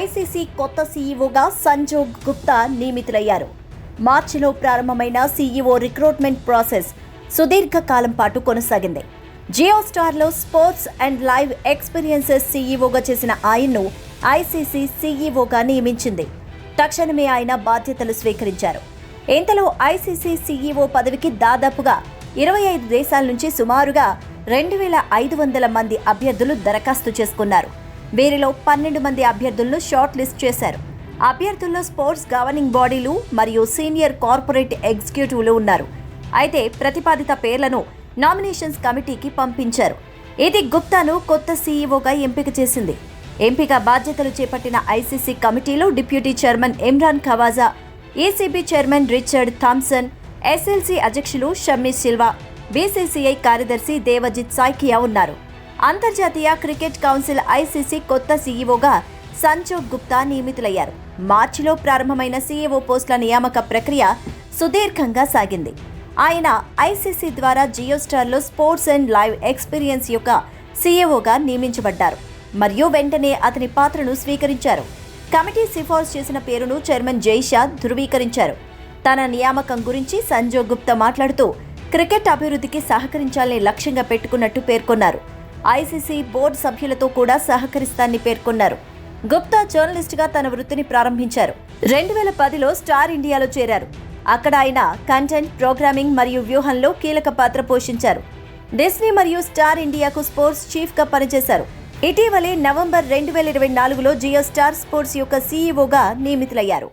ICC కొత్త సీఈఓగా సంజోగ్ గుప్తా నియమితులయ్యారు. మార్చిలో ప్రారంభమైన సీఈఓ రిక్రూట్మెంట్ ప్రాసెస్ సుదీర్ఘ కాలం పాటు కొనసాగింది. జియో స్టార్లో స్పోర్ట్స్ అండ్ లైవ్ ఎక్స్పీరియన్సెస్ సీఈఓగా చేసిన ఆయన్ను ఐసీసీ సీఈఓగా నియమించింది. తక్షణమే ఆయన బాధ్యతలు స్వీకరించారు. ఇంతలో ఐసీసీ సీఈఓ పదవికి దాదాపుగా ఇరవై ఐదు దేశాల నుంచి సుమారుగా రెండు వేల ఐదు వందల మంది అభ్యర్థులు దరఖాస్తు చేసుకున్నారు. వీరిలో పన్నెండు మంది అభ్యర్థులను షార్ట్ లిస్ట్ చేశారు. అభ్యర్థుల్లో స్పోర్ట్స్ గవర్నింగ్ బాడీలు మరియు సీనియర్ కార్పొరేట్ ఎగ్జిక్యూటివ్లు ఉన్నారు. అయితే ప్రతిపాదిత పేర్లను నామినేషన్స్ కమిటీకి పంపించారు. ఇది గుప్తాను కొత్త సీఈఓగా ఎంపిక చేసింది. ఎంపిక బాధ్యతలు చేపట్టిన ఐసీసీ కమిటీలో deputy chairman Imran Khawaja ACB chairman Richard Thomson SLC అధ్యక్షులు షమ్మీ సిల్వా బీసీసీఐ కార్యదర్శి దేవజిత్ సాయ్కియా ఉన్నారు. అంతర్జాతీయ క్రికెట్ కౌన్సిల్ ఐసీసీ కొత్త సీఈఓగా సంజోగ్ గుప్తా నియమితులయ్యారు. మార్చిలో ప్రారంభమైన సీఈఓ పోస్టుల నియామక ప్రక్రియ సుదీర్ఘంగా సాగింది. ఆయన ఐసీసీ ద్వారా జియో స్టార్లో స్పోర్ట్స్ అండ్ లైవ్ ఎక్స్పీరియన్స్ యొక్క సీఈఓగా నియమించబడ్డారు. మరియు వెంటనే అతని పాత్రను స్వీకరించారు. కమిటీ సిఫార్సు చేసిన పేరును చైర్మన్ జైషా ధృవీకరించారు. తన నియామకం గురించి సంజోగ్ గుప్తా మాట్లాడుతూ క్రికెట్ అభివృద్ధికి సహకరించాలని లక్ష్యంగా పెట్టుకున్నట్టు పేర్కొన్నారు. ఐసీసీ బోర్డు సభ్యులతో కూడా సహకరిస్తానని పేర్కొన్నారు. గుప్తా జర్నలిస్ట్గా తన వృత్తిని ప్రారంభించారు. రెండు వేల పదిలో స్టార్ ఇండియాలో చేరారు. అక్కడ ఆయన కంటెంట్ ప్రోగ్రామింగ్ మరియు వ్యూహంలో కీలక పాత్ర పోషించారు. డిస్నీ మరియు స్టార్ ఇండియాకు స్పోర్ట్స్ చీఫ్గా పనిచేశారు. ఇటీవలే నవంబర్ రెండు వేల ఇరవై నాలుగులో జియో స్టార్ స్పోర్ట్స్ యొక్క సీఈఓగా నియమితులయ్యారు.